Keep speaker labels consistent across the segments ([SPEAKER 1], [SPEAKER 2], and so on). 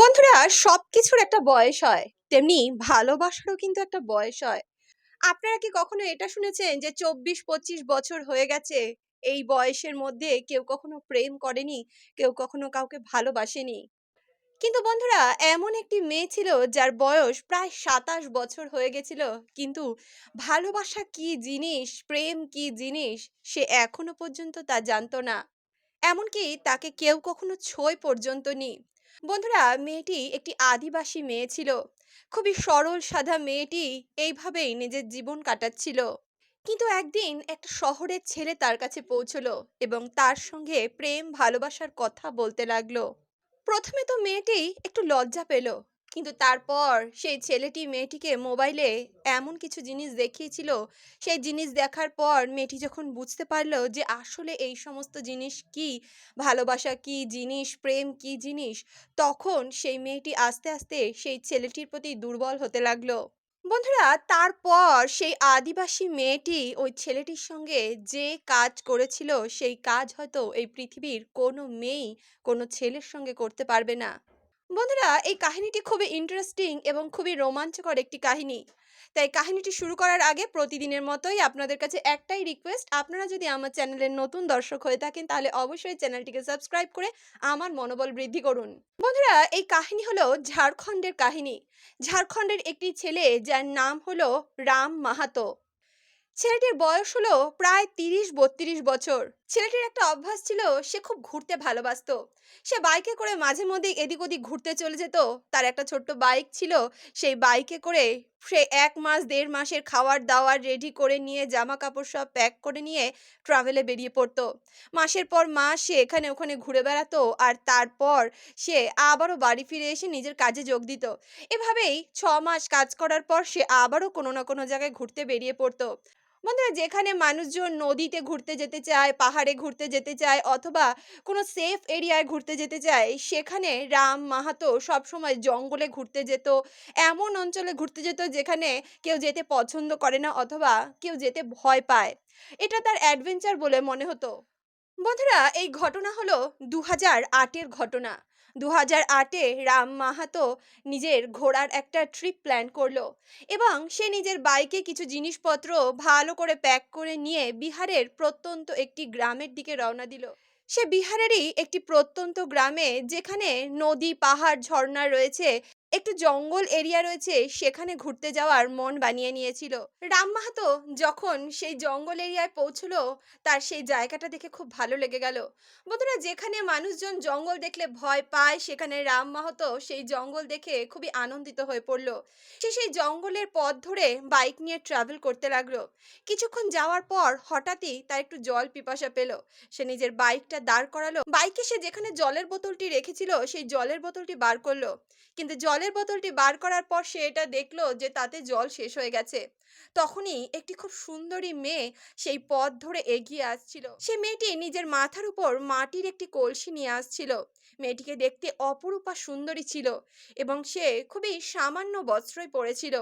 [SPEAKER 1] বন্ধুরা, সবকিছুর একটা বয়স হয়। তেমনি ভালোবাসারও কিন্তু একটা বয়স হয়। আপনারা কি কখনো এটা শুনেছেন যে চব্বিশ পঁচিশ বছর হয়ে গেছে, এই বয়সের মধ্যে কেউ কখনো প্রেম করেনি, কেউ কখনো কাউকে ভালোবাসেনি? কিন্তু বন্ধুরা, এমন একটি মেয়ে ছিল যার বয়স প্রায় সাতাশ বছর হয়ে গেছিল, কিন্তু ভালোবাসা কি জিনিস, প্রেম কি জিনিস, সে এখনও পর্যন্ত তা জানতো না। এমনকি তাকে কেউ কখনো ছোঁয় পর্যন্ত নি বন্ধুরা, মেয়েটি একটি আদিবাসী মেয়ে ছিল। খুবই সরল সাদা মেয়েটি এইভাবেই নিজের জীবন কাটাচ্ছিল। কিন্তু একদিন একটা শহরের ছেলে তার কাছে পৌঁছলো এবং তার সঙ্গে প্রেম, ভালোবাসার কথা বলতে লাগল। প্রথমে তো মেয়েটি একটু লজ্জা পেল কিন্তু তারপর সেই ছেলেটি মেয়েটিকে মোবাইলে এমন কিছু জিনিস দেখিয়েছিল, সেই জিনিস দেখার পর মেয়েটি যখন বুঝতে পারল যে আসলে এই সমস্ত জিনিস কি, ভালোবাসা কি জিনিস, প্রেম কি জিনিস, তখন সেই মেয়েটি আস্তে আস্তে সেই ছেলেটির প্রতি দুর্বল হতে লাগল। বন্ধুরা, তারপর সেই আদিবাসী মেয়েটি ওই ছেলেটির সঙ্গে যে কাজ করেছিল, সেই কাজ হয়তো এই পৃথিবীর কোনো মেয়েই কোনো ছেলের সঙ্গে করতে পারবে না। বন্ধুরা, এই কাহিনীটি খুবই ইন্টারেস্টিং এবং খুবই রোমাঞ্চকর একটি কাহিনী। তাই কাহিনীটি শুরু করার আগে প্রতিদিনের মতোই আপনাদের কাছে একটাই রিকোয়েস্ট আপনারা যদি আমার চ্যানেলের নতুন দর্শক হয়ে থাকেন, তাহলে অবশ্যই চ্যানেলটিকে সাবস্ক্রাইব করে আমার মনোবল বৃদ্ধি করুন। বন্ধুরা, এই কাহিনী হলো ঝাড়খণ্ডের কাহিনী। ঝাড়খণ্ডের একটি ছেলে, যার নাম হলো রাম মাহাতো। ছেলেটির বয়স হলো প্রায় তিরিশ বত্রিশ বছর। ছেলেটির একটা অভ্যাস ছিল, সে খুব ঘুরতে ভালোবাসতো। সে বাইকে করে মাঝে মধ্যে এদিক ওদিক ঘুরতে চলে যেত। তার একটা ছোট্ট বাইক ছিল, সেই বাইকে করে সে এক মাস, দেড় মাসের খাওয়ার দাওয়ার রেডি করে নিয়ে জামা কাপড় সব প্যাক করে নিয়ে ট্রাভেলে বেরিয়ে পড়তো। মাসের পর মাস সে এখানে ওখানে ঘুরে বেড়াতো আর তারপর সে আবারও বাড়ি ফিরে এসে নিজের কাজে যোগ দিত। এভাবেই ছ মাস কাজ করার পর সে আবারও কোনো না কোনো জায়গায় ঘুরতে বেরিয়ে পড়তো। বন্ধুরা, যেখানে মানুষজন নদীতে ঘুরতে যেতে চায়, পাহাড়ে ঘুরতে যেতে চায় অথবা কোনো সেফ এরিয়ায় ঘুরতে যেতে চায়, সেখানে রাম, মাহাতো সবসময় জঙ্গলে ঘুরতে যেত, এমন অঞ্চলে ঘুরতে যেত যেখানে কেউ যেতে পছন্দ করে না অথবা কেউ যেতে ভয় পায়। এটা তার অ্যাডভেঞ্চার বলে মনে হতো। বন্ধুরা, এই ঘটনা হলো দু হাজার আটের ঘটনা। দু হাজার আটে রাম মাহাতো নিজের ঘোড়ার একটা ট্রিপ প্ল্যান করল এবং সে নিজের বাইকে কিছু জিনিসপত্র ভালো করে প্যাক করে নিয়ে বিহারের প্রত্যন্ত একটি গ্রামের দিকে রওনা দিল। সে বিহারেরই একটি প্রত্যন্ত গ্রামে যেখানে নদী, পাহাড়, ঝর্ণা রয়েছে একটু জঙ্গল এরিয়া রয়েছে, সেখানে ঘুরতে যাওয়ার মন বানিয়ে নিয়েছিল। রাম মাহাতো যখন সেই জঙ্গল এরিয়ায় পৌঁছলো, তার সেই জায়গাটা দেখে খুব ভালো লেগে গেল। বন্ধুরা, যেখানে মানুষজন জঙ্গল দেখলে ভয় পায়, সেখানে রাম মাহাতো সেই জঙ্গল দেখে খুবই আনন্দিত হয়ে পড়ল। সে সেই জঙ্গলের পথ ধরে বাইক নিয়ে ট্রাভেল করতে লাগল। কিছুক্ষণ যাওয়ার পর হঠাৎই তার একটু জল পিপাসা পেল। সে নিজের বাইকটা দাঁড় করালো। বাইকে সে যেখানে জলের বোতলটি রেখেছিল, সেই জলের বোতলটি বার করল। কিন্তু জলের বোতলটি বার করার পর সে এটা দেখল যে তাতে জল শেষ হয়ে গেছে। তখনই একটি খুব সুন্দরী মেয়ে সেই পথ ধরে এগিয়ে আসছিল। সে মেয়েটি নিজের মাথার উপর মাটির একটি কলসি নিয়ে আসছিল। মেয়েটিকে দেখতে অপরূপা সুন্দরী ছিল এবং সে খুবই সামান্য বস্ত্রই পরেছিল।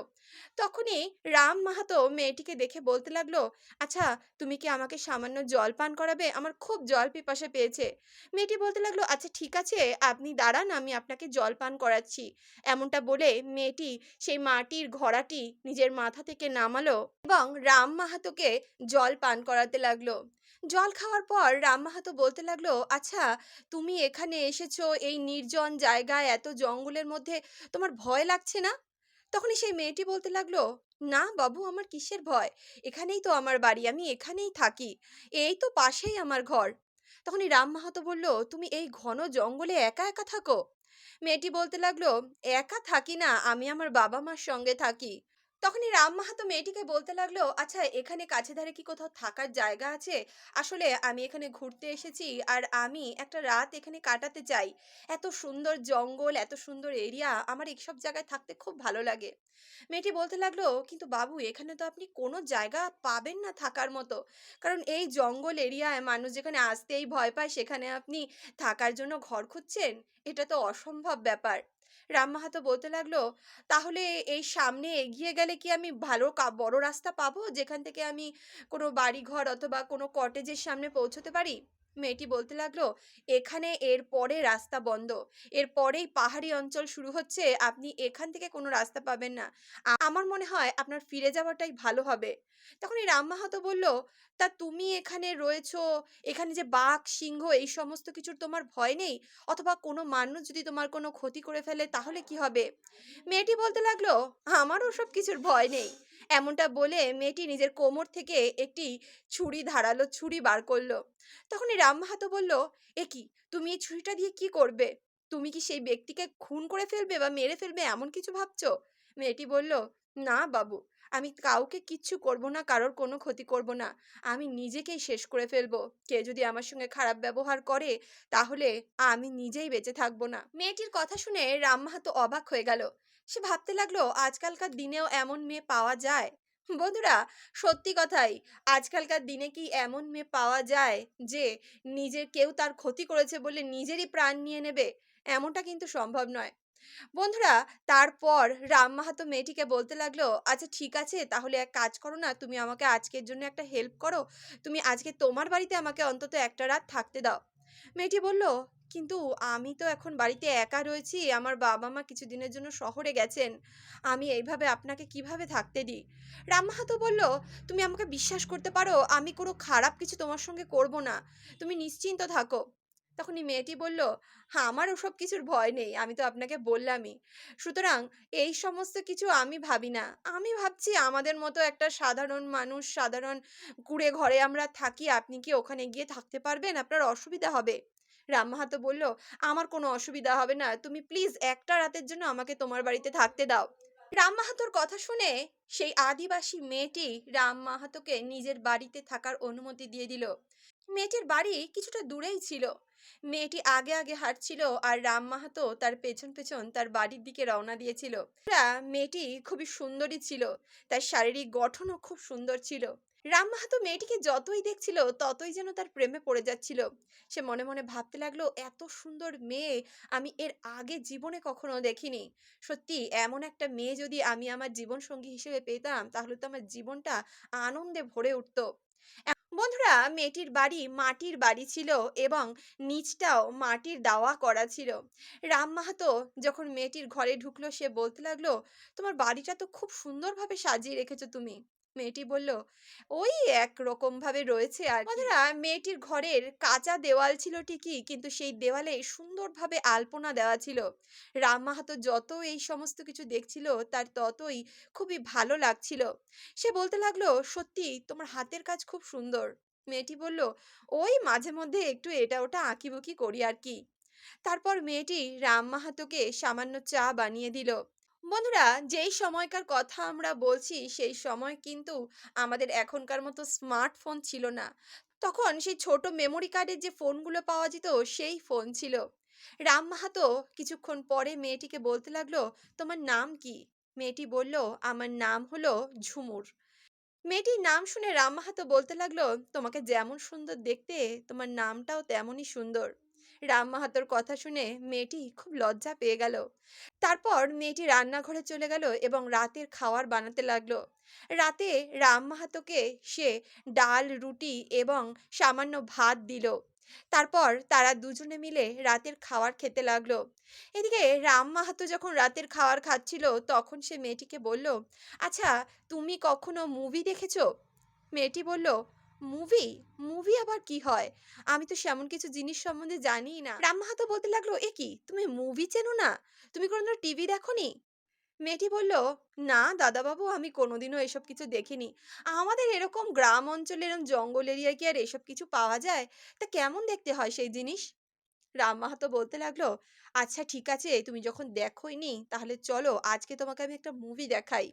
[SPEAKER 1] তখনই রাম মাহাতো মেয়েটিকে দেখে বলতে লাগল আচ্ছা তুমি কি আমাকে সামান্য জল পান করাবে? আমার খুব জল পিপাসা পেয়েছে। মেয়েটি বলতে লাগল আচ্ছা ঠিক আছে, আপনি দাঁড়ান, আমি আপনাকে জল পান করাচ্ছি। এমনটা বলে মেয়েটি সেই মাটির ঘোড়াটি নিজের মাথা থেকে নামালো এবং রাম মাহাতোকে জল পান করাতে লাগল। জল খাওয়ার পর রাম মাহাতো বলতে লাগল আচ্ছা তুমি এখানে এসেছ, এই নির্জন জায়গায় এত জঙ্গলের মধ্যে তোমার ভয় লাগছে না? তখনই সেই মেয়েটি বলতে লাগল, না বাবু, আমার কিসের ভয়? এখানেই তো আমার বাড়ি, আমি এখানেই থাকি, এই তো পাশেই আমার ঘর। তখনই রাম মাহাতো বলল, তুমি এই ঘন জঙ্গলে একা একা থাকো? মেয়েটি বলতে লাগল, একা থাকি না, আমি আমার বাবা মার সঙ্গে থাকি। তখনই রাম মাহাতো মেয়েটিকে বলতে লাগল আচ্ছা এখানে কাছে ধারে কি কোথাও থাকার জায়গা আছে? আসলে আমি এখানে ঘুরতে এসেছি আর আমি একটা রাত এখানে কাটাতে চাই। এত সুন্দর জঙ্গল, এত সুন্দর এরিয়া, আমার এইসব জায়গায় থাকতে খুব ভালো লাগে। মেয়েটি বলতে লাগল, কিন্তু বাবু, এখানে তো আপনি কোনো জায়গা পাবেন না থাকার মতো। কারণ এই জঙ্গল এরিয়ায় মানুষ যেখানে আসতেই ভয় পায়, সেখানে আপনি থাকার জন্য ঘর খুঁজছেন? এটা তো অসম্ভব ব্যাপার। রাম মাহাতো বলতে লাগল, তাহলে এই সামনে এগিয়ে গেলে কি আমি ভালো বড় রাস্তা পাবো? যেখান থেকে আমি কোনো বাড়ি ঘর অথবা কোনো কটেজের সামনে পৌঁছতে পারি? মেয়েটি বলতে লাগল, "এখানে এর পরে রাস্তা বন্ধ। এর পরেই পাহাড়ি অঞ্চল শুরু হচ্ছে। আপনি এখান থেকে কোনো রাস্তা পাবেন না। আমার মনে হয় আপনার ফিরে যাওয়াটাই ভালো হবে।" তখন এই রাম মাহাতো বলল, "তা তুমি এখানে রয়েছো, এখানে যে বাঘ, সিংহ এই সমস্ত কিছুর তোমার ভয় নেই? অথবা কোনো মানুষ যদি তোমার কোনো ক্ষতি করে ফেলে তাহলে কি হবে?" মেয়েটি বলতে লাগল, "আমার ওসব কিছুর ভয় নেই।" এমনটা বলে মেয়েটি নিজের কোমর থেকে একটি ছুরি ধারালো ছুরি বার করল। তখনই রাম মাহাতো বলল, "এ কি? তুমি এই ছুরিটা দিয়ে কি করবে? তুমি কি সেই ব্যক্তিকে খুন করে ফেলবে বা মেরে ফেলবে এমন কিছু ভাবছ?" মেয়েটি বলল, "না বাবু, আমি কাউকে কিচ্ছু করব না, কারোর কোনো ক্ষতি করব না। আমি নিজেকেই শেষ করে ফেলব। কেউ যদি আমার সঙ্গে খারাপ ব্যবহার করে, তাহলে আমি নিজেই বেঁচে থাকব না।" মেয়েটির কথা শুনে রাম মাহাতো অবাক হয়ে গেল। সে ভাবতে লাগল, আজকালকার দিনেও এমন মেয়ে পাওয়া যায়? বন্ধুরা, সত্যি কথাই আজকালকার দিনে কি এমন মেয়ে পাওয়া যায় যে নিজের কেউ তার ক্ষতি করেছে বলে নিজেরই প্রাণ নিয়ে নেবে? এমনটা কিন্তু সম্ভব নয়। বন্ধুরা, তারপর রাম মাহাতো মেয়েটিকে বলতে লাগল, "আচ্ছা ঠিক আছে, তাহলে এক কাজ করো না, তুমি আমাকে আজকের জন্য একটা হেল্প করো। তুমি আজকে তোমার বাড়িতে আমাকে অন্তত একটা রাত থাকতে দাও।" মেয়েটি বলল, "কিন্তু আমি তো এখন বাড়িতে একা রয়েছি। আমার বাবা-মা কিছুদিনের জন্য শহরে গেছেন। আমি এইভাবে আপনাকে কীভাবে থাকতে দিই?" রামমাহাতো বলল, "তুমি আমাকে বিশ্বাস করতে পারো, আমি কোনো খারাপ কিছু তোমার সঙ্গে করব না। তুমি নিশ্চিন্ত থাকো।" তখনই মেয়েটি বলল, "হ্যাঁ, আমার ওসব কিছুর ভয় নেই। আমি তো আপনাকে বললামই। সুতরাং এই সমস্ত কিছু আমি ভাবি না। আমি ভাবছি আমাদের মতো একটা সাধারণ মানুষ, সাধারণ কুঁড়ে ঘরে আমরা থাকি। আপনি কি ওখানে গিয়ে থাকতে পারবেন? আপনার অসুবিধা হবে।" রাম মাহাতো বলল, "আমার কোনো অসুবিধা হবে না। তুমি প্লিজ একটা রাতের জন্য আমাকে তোমার বাড়িতে থাকতে দাও।" রাম মাহাতোর কথা শুনে সেই আদিবাসী মেয়েটি রাম মাহাতোকে নিজের বাড়িতে থাকার অনুমতি দিয়ে দিল। মেয়েটির বাড়ি কিছুটা দূরেই ছিল। মেয়েটি আগে আগে হাঁটছিল আর রাম মাহাতো তার পেছন পেছন তার বাড়ির দিকে রওনা দিয়েছিল। মেয়েটি খুবই সুন্দরী ছিল। তার শারীরিক গঠনও খুব সুন্দর ছিল। রাম মাহাতো মেয়েটিকে যতই দেখছিল, ততই যেন তার প্রেমে পড়ে যাচ্ছিল। সে মনে মনে ভাবতে লাগল, এত সুন্দর মেয়ে আমি এর আগে জীবনে কখনো দেখিনি। সত্যি, এমন একটা মেয়ে যদি আমি আমার জীবনসঙ্গী হিসেবে পেতাম, তাহলে তো আমার জীবনটা আনন্দে ভরে উঠত। বন্ধুরা মেয়েটির বাড়ি মাটির বাড়ি ছিল এবং নিচটাও মাটির দাওয়া করা ছিল। রাম মাহাতো যখন মেয়েটির ঘরে ঢুকলো সে বলতে লাগল, "তোমার বাড়িটা তো খুব সুন্দরভাবে সাজিয়ে রেখেছো তুমি।" মেয়েটি বলল, "ওই একরকমভাবে রয়েছে আর কি।" বন্ধুরা মেয়েটির ঘরের কাঁচা দেওয়াল ছিল ঠিকই কিন্তু সেই দেওয়ালে সুন্দরভাবে আলপনা দেওয়া ছিল। রাম মাহাতো যত এই সমস্ত কিছু দেখছিল তার ততই খুবই ভালো লাগছিল। সে বলতে লাগল, "সত্যি তোমার হাতের কাজ খুব সুন্দর।" মেয়েটি বলল, "ওই মাঝে মধ্যে একটু এটা ওটা আঁকিবুকি করি আর কি।" তারপর মেয়েটি রাম মাহাতোকে সামান্য চা বানিয়ে দিল। বন্ধুরা যেই সময়কার কথা আমরা বলছি সেই সময় কিন্তু আমাদের এখনকার মতো স্মার্টফোন ছিল না। তখন সেই ছোট মেমোরি কার্ডের যে ফোনগুলো পাওয়া যেত সেই ফোন ছিল। রাম মাহাতো কিছুক্ষণ পরে মেয়েটিকে বলতে লাগল, "তোমার নাম কি?" মেয়েটি বলল, "আমার নাম হলো ঝুমুর।" মেয়েটির নাম শুনে রাম মাহাতো বলতে লাগল, "তোমাকে যেমন সুন্দর দেখতে, তোমার নামটাও তেমনই সুন্দর।" রাম মাহাতোর কথা শুনে মেয়েটি খুব লজ্জা পেয়ে গেল। তারপর মেয়েটি রান্নাঘরে চলে গেল এবং রাতের খাওয়ার বানাতে লাগল। রাতে রাম মাহাতোকে সে ডাল, রুটি এবং সামান্য ভাত দিল। তারপর তারা দুজনে মিলে রাতের খাওয়ার খেতে লাগল। এদিকে রাম মাহাতো যখন রাতের খাওয়ার খাচ্ছিল তখন সে মেয়েটিকে বলল, "আচ্ছা তুমি কখনো মুভি দেখেছ?" মেয়েটি বলল, "মুভি? মুভি আবার কি হয়? আমি তো সেমন কিছু জিনিস সম্বন্ধে জানি না।" রাম মাহাতো বলতে লাগল, "এ কি? তুমি মুভি চেনো না? তুমি কোনোদিনও টিভি দেখোনি?" মেয়েটি বলল, "না দাদাবাবু আমি কোনোদিনও এসব কিছু দেখিনি। আমাদের এরকম গ্রাম অঞ্চলে এরকম জঙ্গল এরিয়ায় কি আর এসব কিছু পাওয়া যায়? তা কেমন দেখতে হয় সেই জিনিস?" রাম মাহাতো বলতে লাগল, "আচ্ছা ঠিক আছে তুমি যখন দেখোইনি তাহলে চলো আজকে তোমাকে আমি একটা মুভি দেখাই।"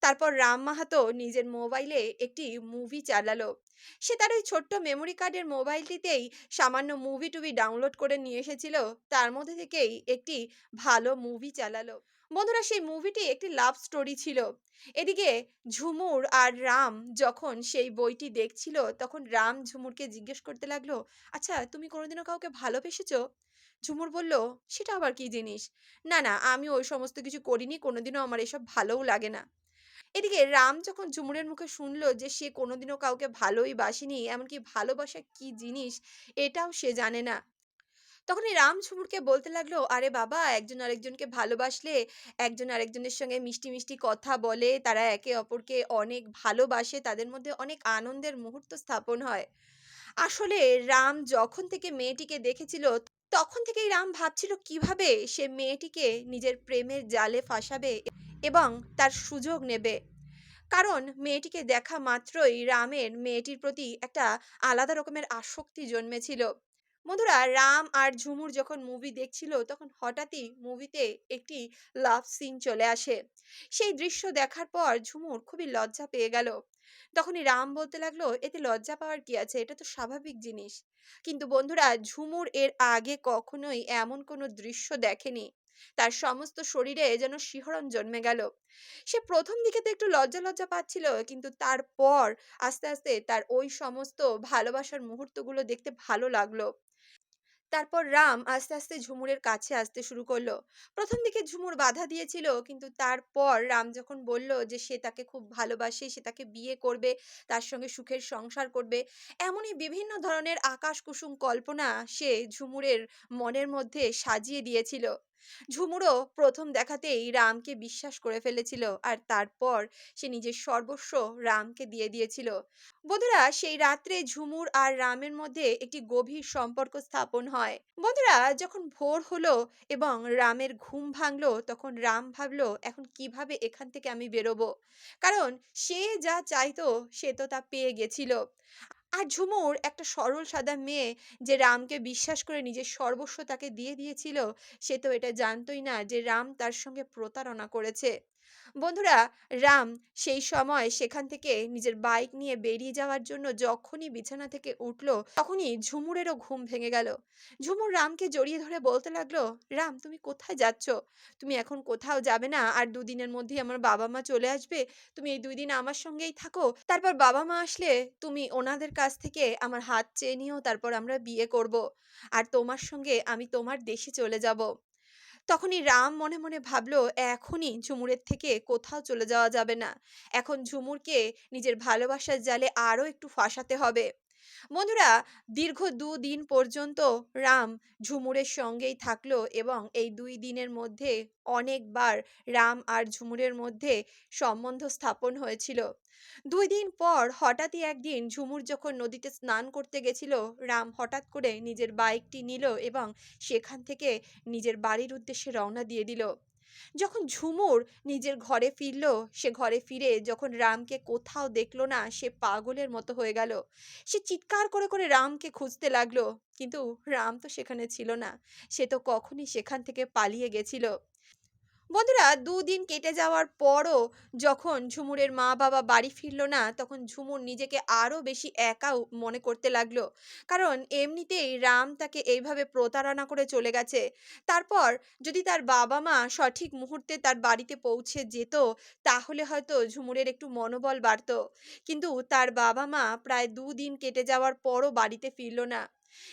[SPEAKER 1] তারপর রাম মাহাতো নিজের মোবাইলে একটি মুভি চালালো। সে তার ওই ছোট্ট মেমোরি কার্ডের মোবাইলটিতেই সামান্য মুভি-টুভি ডাউনলোড করে নিয়ে এসেছিল। তার মধ্যে থেকেই একটি ভালো মুভি চালালো। বন্ধুরা সেই মুভিটি একটি লাভ স্টোরি ছিল। এদিকে ঝুমুর আর রাম যখন সেই বইটি দেখছিল তখন রাম ঝুমুরকে জিজ্ঞেস করতে লাগল, "আচ্ছা তুমি কোনোদিনও কাউকে ভালোবেসেছ ঝুমুর বলল, "সেটা আবার কি জিনিস? না, না আমি ওই সমস্ত কিছু করিনি। কোনোদিনও আমার এসব ভালোও লাগে না।" এদিকে রাম যখন ঝুমুরের মুখে শুনল যে সে কোনোদিনও কাউকে ভালোই বাসেনি, এমনকি ভালোবাসা কি জিনিস এটাও সে জানে না। তখনই রাম ঝুমুরকে বলতে লাগল, "আরে বাবা একজন আরেকজনকে ভালোবাসলে একজন আরেকজনের সঙ্গে মিষ্টি, মিষ্টি কথা বলে, তারা একে অপরকে অনেক ভালোবাসে, তাদের মধ্যে অনেক আনন্দের মুহূর্ত স্থাপন হয়।" আসলে রাম যখন থেকে মেয়েটিকে দেখেছিল, তখন থেকেই রাম ভাবছিল কীভাবে সে মেয়েটিকে নিজের প্রেমের জালে ফাঁসাবে এবং তার সুযোগ নেবে। কারণ মেয়েটিকে দেখা মাত্রই রামের মেয়েটির প্রতি একটা আলাদা রকমের আসক্তি জন্মেছিল। বন্ধুরা রাম আর ঝুমুর যখন মুভি দেখছিল তখন হঠাৎই মুভিতে একটি লাভ সিন চলে আসে। সেই দৃশ্য দেখার পর ঝুমুর খুবই লজ্জা পেয়ে গেল। তখনই রাম বলতে লাগল, "এতে লজ্জা পাওয়ার কি আছে? এটা তো স্বাভাবিক জিনিস।" কিন্তু বন্ধুরা ঝুমুর এর আগে কখনোই এমন কোনো দৃশ্য দেখেনি। তার সমস্ত শরীরে যেন শিহরণ জন্মে গেল। সে প্রথম দিকে তো একটু লজ্জা, লজ্জা পাচ্ছিল। কিন্তু তারপর আস্তে, আস্তে তার ওই সমস্ত ভালোবাসার মুহূর্তগুলো দেখতে ভালো লাগল। তারপর রাম আস্তে, আস্তে ঝুমুরের কাছে আসতে শুরু করল। প্রথম দিকে ঝুমুর বাধা দিয়েছিল কিন্তু তারপর রাম যখন বলল যে সে তাকে খুব ভালোবাসে, সে তাকে বিয়ে করবে, তার সঙ্গে সুখের সংসার করবে। এমনই বিভিন্ন ধরনের আকাশ কুসুম কল্পনা সে ঝুমুরের মনের মধ্যে সাজিয়ে দিয়েছিল। ঝুমুরও প্রথম দেখাতেই রামকে বিশ্বাস করে ফেলেছিল আর তারপর সে নিজের সর্বস্ব রামকে দিয়ে দিয়েছিল। বন্ধুরা, সেই রাত্রে ঝুমুর আর রামের মধ্যে একটি গভীর সম্পর্ক স্থাপন হয়। বন্ধুরা, যখন ভোর হলো এবং রামের ঘুম ভাঙলো, তখন রাম ভাবলো, এখন কীভাবে এখান থেকে আমি বেরোবো? কারণ সে যা চাইতো, সে তো তা পেয়ে গেছিল। আর ঝুমুর একটা সরল সাদা মেয়ে যে রামকে বিশ্বাস করে নিজের সর্বস্ব তাকে দিয়ে দিয়েছিল, সে তো এটা জানতই না যে রাম তার সঙ্গে প্রতারণা করেছে। বন্ধুরা রাম সেই সময় সেখান থেকে নিজের বাইক নিয়ে বেরিয়ে যাওয়ার জন্য যখনই বিছানা থেকে উঠল, তখনই ঝুমুরেরও ঘুম ভেঙে গেল। ঝুমুর রামকে জড়িয়ে ধরে বলতে লাগল, "রাম তুমি কোথায় যাচ্ছ? তুমি এখন কোথাও যাবে না। আর দুদিনের মধ্যেই আমার বাবা-মা চলে আসবে। তুমি এই দুই দিন আমার সঙ্গেই থাকো। তারপর বাবা-মা আসলে তুমি ওনাদের কাছ থেকে আমার হাত চেয়ে নিও, তারপর আমরা বিয়ে করব। আর তোমার সঙ্গে আমি তোমার দেশে চলে যাব।" তখনই রাম মনে, মনে ভাবল এখনই ঝুমুরের থেকে কোথাও চলে যাওয়া যাবে না। এখন ঝুমুরকে নিজের ভালোবাসার জালে আরও একটু ফাঁসাতে হবে। বন্ধুরা দীর্ঘ ২ দিন পর্যন্ত রাম ঝুমুরের সঙ্গেই থাকল এবং এই দুই দিনের মধ্যে অনেকবার রাম আর ঝুমুরের মধ্যে সম্বন্ধ স্থাপন হয়েছিল। দুই দিন পর হঠাৎই একদিন ঝুমুর যখন নদীতে স্নান করতে গেছিল, রাম হঠাৎ করে নিজের বাইকটি নিল এবং সেখান থেকে নিজের বাড়ির উদ্দেশ্যে রওনা দিয়ে দিল। যখন ঝুমুর নিজের ঘরে ফিরল, সে ঘরে ফিরে যখন রামকে কোথাও দেখল না, সে পাগলের মতো হয়ে গেল। সে চিৎকার করে, করে রামকে খুঁজতে লাগল। কিন্তু রাম তো সেখানে ছিল না। সে তো কখনই সেখান থেকে পালিয়ে গেছিল। বন্ধুরা দুদিন কেটে যাওয়ার পরও যখন ঝুমুরের মা-বাবা বাড়ি ফিরল না, তখন ঝুমুর নিজেকে আরও বেশি একা মনে করতে লাগল। কারণ এমনিতেই রাম তাকে এইভাবে প্রতারণা করে চলে গেছে। তারপর যদি তার বাবা-মা সঠিক মুহূর্তে তার বাড়িতে পৌঁছে যেত, তাহলে হয়তো ঝুমুরের একটু মনোবল বাড়ত। কিন্তু তার বাবা-মা প্রায় দুদিন কেটে যাওয়ার পরও বাড়িতে ফিরল না।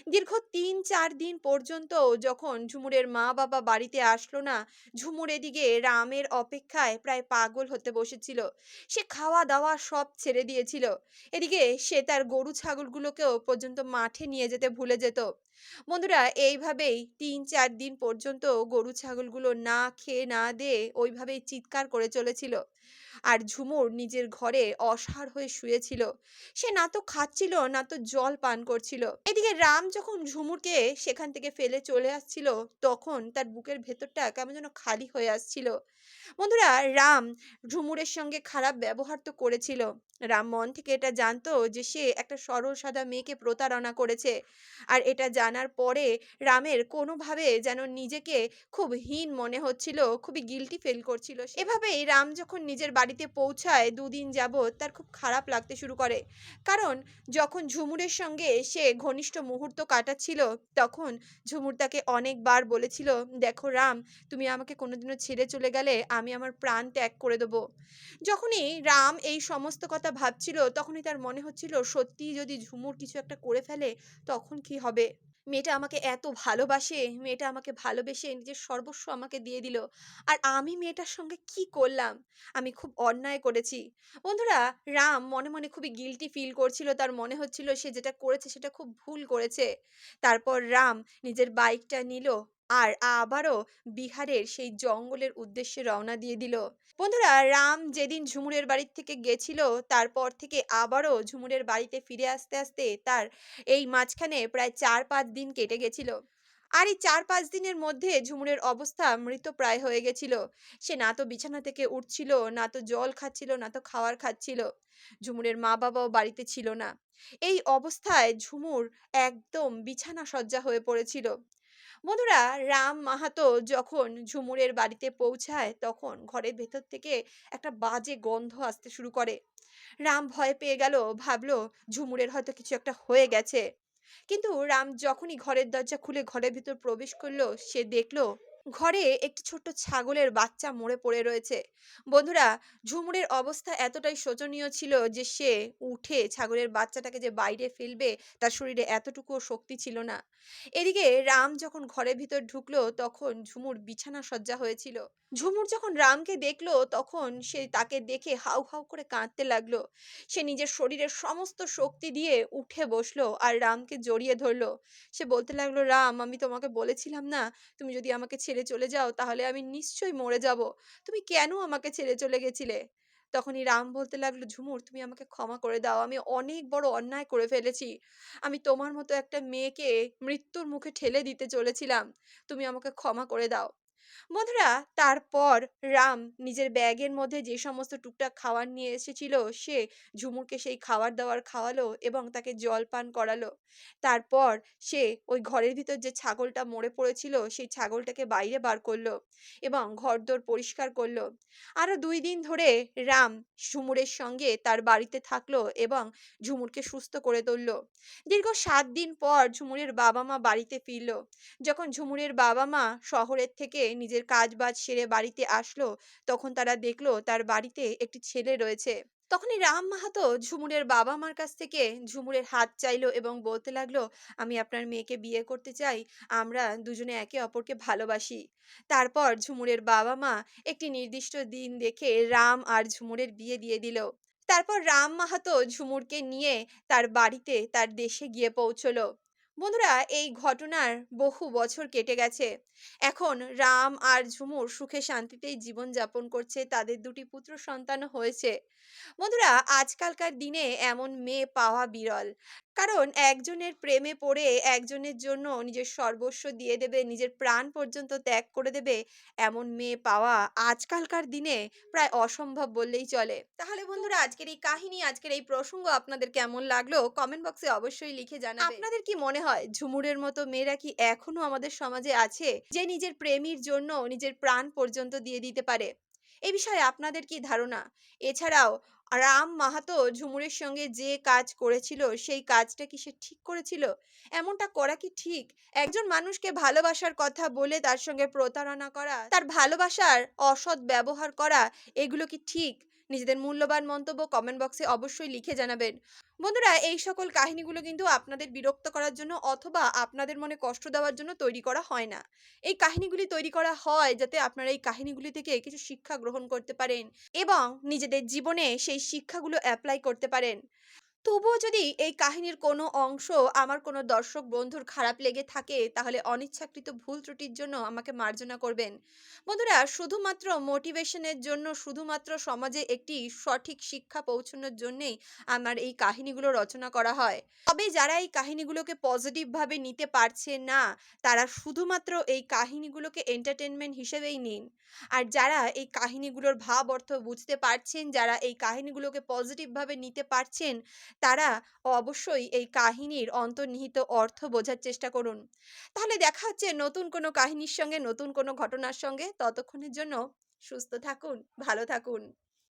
[SPEAKER 1] দীর্ঘ ৩-৪ দিন পর্যন্ত যখন ঝুমুরের মা-বাবা বাড়িতে আসলো না, ঝুমুর এদিকে রামের অপেক্ষায় প্রায় পাগল হতে বসেছিল। সে খাওয়া-দাওয়া সব ছেড়ে দিয়েছিল। এদিকে সে তার গরু ছাগলগুলোকেও পর্যন্ত মাঠে নিয়ে যেতে ভুলে যেত। বন্ধুরা এইভাবেই ৩-৪ দিন পর্যন্ত গরু ছাগলগুলো না খেয়ে না দেয়ে ওইভাবেই চিৎকার করে চলেছিল। আর ঝুমুর নিজের ঘরে অসাড় হয়ে শুয়েছিল। সে না তো খাচ্ছিল না তো জল পান করছিল। এদিকে রাম যখন ঝুমুরকে সেখান থেকে ফেলে চলে আসছিল, তখন তার বুকের ভেতরটা কেমন যেন খালি হয়ে আসছিল। বন্ধুরা রাম ঝুমুরের সঙ্গে খারাপ ব্যবহার তো করেছিল। রাম মন থেকে এটা জানতো যে সে একটা সরল সাদা মেয়েকে প্রতারণা করেছে। আর এটা জানার পরে রামের কোনোভাবে যেন নিজেকে খুব হীন মনে হচ্ছিল, খুবই গিলটি ফিল করছিল। এভাবেই রাম যখন নিজের বাড়িতে পৌঁছায় দুদিন যাবৎ তার খুব খারাপ লাগতে শুরু করে। কারণ যখন ঝুমুরের সঙ্গে সে ঘনিষ্ঠ মুহূর্ত কাটাচ্ছিল, তখন ঝুমুর তাকে অনেকবার বলেছিল, "দেখো রাম, তুমি আমাকে কোনোদিনও ছেড়ে চলে গেলে আমি আমার প্রাণ ত্যাগ করে দেবো যখনই রাম এই সমস্ত কথা ভাবছিল, তখনই তার মনে হচ্ছিল সত্যিই যদি ঝুমুর কিছু একটা করে ফেলে, তখন কি হবে? মেয়েটা আমাকে এত ভালোবাসে, মেয়েটা আমাকে ভালোবেসে নিজের সর্বস্ব আমাকে দিয়ে দিল। আর আমি মেয়েটার সঙ্গে কি করলাম? আমি খুব অন্যায় করেছি। বন্ধুরা, রাম মনে, মনে খুবই গিলটি ফিল করছিল। তার মনে হচ্ছিল সে যেটা করেছে সেটা খুব ভুল করেছে। তারপর রাম নিজের বাইকটা নিল আর আবারও বিহারের সেই জঙ্গলের উদ্দেশ্যে রওনা দিয়ে দিল। বন্ধুরা, রাম যেদিন ঝুমুরের বাড়ির থেকে গেছিল, তারপর থেকে আবারও ঝুমুরের বাড়িতে ফিরে আসতে, আসতে তার এই মাঝখানে প্রায় ৪-৫ দিন কেটে গেছিল। আর এই ৪-৫ দিনের মধ্যে ঝুমুরের অবস্থা মৃতপ্রায় হয়ে গেছিল। সে না তো বিছানা থেকে উঠছিল, না তো জল খাচ্ছিল, না তো খাওয়ার খাচ্ছিল। ঝুমুরের মা-বাবাও বাড়িতে ছিল না। এই অবস্থায় ঝুমুর একদম বিছানা সজ্জা হয়ে পড়েছিল। বন্ধুরা, রাম মাহাতো যখন ঝুমুরের বাড়িতে পৌঁছায়, তখন ঘরের ভেতর থেকে একটা বাজে গন্ধ আসতে শুরু করে। রাম ভয় পেয়ে গেল, ভাবলো ঝুমুরের হয়তো কিছু একটা হয়ে গেছে। কিন্তু রাম যখনই ঘরের দরজা খুলে ঘরের ভিতর প্রবেশ করল সে দেখল ঘরে একটি ছোট্ট ছাগলের বাচ্চা মরে পড়ে রয়েছে। বন্ধুরা, ঝুমুরের অবস্থা এতটাই শোচনীয় ছিল যে সে উঠে ছাগলের বাচ্চাটাকে যে বাইরে ফেলবে, তার শরীরে এতটুকুও শক্তি ছিল না। এদিকে রাম যখন ঘরের ভিতর ঢুকলো, তখন ঝুমুর বিছানা সজ্জা হয়েছিল। ঝুমুর যখন রামকে দেখল, তখন সে তাকে দেখে হাউ, হাউ করে কাঁদতে লাগল। সে নিজের শরীরের সমস্ত শক্তি দিয়ে উঠে বসল আর রামকে জড়িয়ে ধরলো। সে বলতে লাগল, "রাম, আমি তোমাকে বলেছিলাম না, তুমি যদি আমাকে চলে যাও, তাহলে আমি নিশ্চয়ই মরে যাব। তুমি কেন আমাকে ছেড়ে চলে গেছিলে?" তখনই রাম বলতে লাগল, "ঝুমুর, তুমি আমাকে ক্ষমা করে দাও। আমি অনেক বড় অন্যায় করে ফেলেছি। আমি তোমার মতো একটা মেয়েকে মৃত্যুর মুখে ঠেলে দিতে চলেছিলাম। তুমি আমাকে ক্ষমা করে দাও।" বন্ধুরা, তারপর রাম নিজের ব্যাগের মধ্যে যে সমস্ত টুকটাক খাবার নিয়ে এসেছিল, সে ঝুমুরকে সেই খাবার-দাবার খাওয়ালো এবং তাকে জল পান করালো। তারপর সে ওই ঘরের ভিতর যে ছাগলটা মরে পড়েছিল, সেই ছাগলটাকে বাইরে বার করল এবং ঘরদোর পরিষ্কার করল। আরও দুই দিন ধরে রাম ঝুমুরের সঙ্গে তার বাড়িতে থাকল এবং ঝুমুরকে সুস্থ করে তুলল। দীর্ঘ সাত দিন পর ঝুমুরের বাবা-মা বাড়িতে ফিরল। যখন ঝুমুরের বাবা-মা শহরের থেকে নিজের কাজ-বাজ সেরে বাড়িতে আসলো, তখন তারা দেখল তার বাড়িতে একটি ছেলে রয়েছে। তখনই রাম মাহাতো ঝুমুরের বাবা-মার কাছ থেকে ঝুমুরের হাত চাইলো এবং বলতে লাগল, "আমি আপনার মেয়েকে বিয়ে করতে চাই। আমরা দুজনে একে অপরকে ভালোবাসি।" তারপর ঝুমুরের বাবা-মা একটি নির্দিষ্ট দিন দেখে রাম আর ঝুমুরের বিয়ে দিয়ে দিল। তারপর রাম মাহাতো ঝুমুরকে নিয়ে তার বাড়িতে, তার দেশে গিয়ে পৌঁছলো। বন্ধুরা, এই ঘটনার বহু বছর কেটে গেছে। এখন রাম আর ঝুমুর সুখে শান্তিতেই জীবনযাপন করছে। তাদের দুটি পুত্র সন্তান হয়েছে। বন্ধুরা, আজকালকার দিনে এমন মেয়ে পাওয়া বিরল। কারণ একজনের প্রেমে পড়ে একজনের জন্য নিজের সর্বস্ব দিয়ে দেবে, নিজের প্রাণ পর্যন্ত ত্যাগ করে দেবে, এমন মেয়ে পাওয়া আজকালকার দিনে প্রায় অসম্ভব বললেই চলে। তাহলে বন্ধুরা, আজকের এই কাহিনী, আজকের এই প্রসঙ্গ আপনাদের কেমন লাগল কমেন্ট বক্সে অবশ্যই লিখে জানাবেন। আপনাদের কি মনে হয় ঝুমুরের মতো মেয়েরা কি এখনও আমাদের সমাজে আছে, যে নিজের প্রেমীর জন্য নিজের প্রাণ পর্যন্ত দিয়ে দিতে পারে? এ বিষয়ে আপনাদের কি ধারণা? এছাড়াও রাম মাহাতো ঝুমুরের সঙ্গে যে কাজ করেছিল, সেই কাজটা কি সে ঠিক করেছিল? এমনটা করা কি ঠিক? একজন মানুষকে ভালোবাসার কথা বলে তার সঙ্গে প্রতারণা করা, তার ভালোবাসার অসৎ ব্যবহার করা, এগুলো কি ঠিক? নিজেদের মূল্যবান মন্তব্য কমেন্ট বক্সে অবশ্যই লিখে জানাবেন। বন্ধুরা, এই সকল কাহিনীগুলো কিন্তু আপনাদের বিরক্ত করার জন্য অথবা আপনাদের মনে কষ্ট দেওয়ার জন্য তৈরি করা হয় না। এই কাহিনীগুলি তৈরি করা হয় যাতে আপনারা এই কাহিনীগুলি থেকে কিছু শিক্ষা গ্রহণ করতে পারেন এবং নিজেদের জীবনে সেই শিক্ষাগুলো অ্যাপ্লাই করতে পারেন। তবুও যদি এই কাহিনীর কোনো অংশ আমার কোনো দর্শক বন্ধুর খারাপ লেগে থাকে, তাহলে অনিচ্ছাকৃত ভুল ত্রুটির জন্য আমাকে মার্জনা করবেন। বন্ধুরা, শুধুমাত্র মোটিভেশনের জন্য, শুধুমাত্র সমাজে একটি সঠিক শিক্ষা পৌঁছানোর জন্যেই আমার এই কাহিনীগুলো রচনা করা হয়। তবে যারা এই কাহিনীগুলোকে পজিটিভভাবে নিতে পারছে না, তারা শুধুমাত্র এই কাহিনীগুলোকে এন্টারটেনমেন্ট হিসেবেই নিন। আর যারা এই কাহিনীগুলোর ভাব অর্থ বুঝতে পারছেন, যারা এই কাহিনীগুলোকে পজিটিভভাবে নিতে পারছেন, তারা অবশ্যই এই কাহিনীর অন্তর্নিহিত অর্থ বোঝার চেষ্টা করুন। তাহলে দেখা হচ্ছে নতুন কোনো কাহিনীর সঙ্গে, নতুন কোনো ঘটনার সঙ্গে। ততক্ষণের জন্য সুস্থ থাকুন, ভালো থাকুন।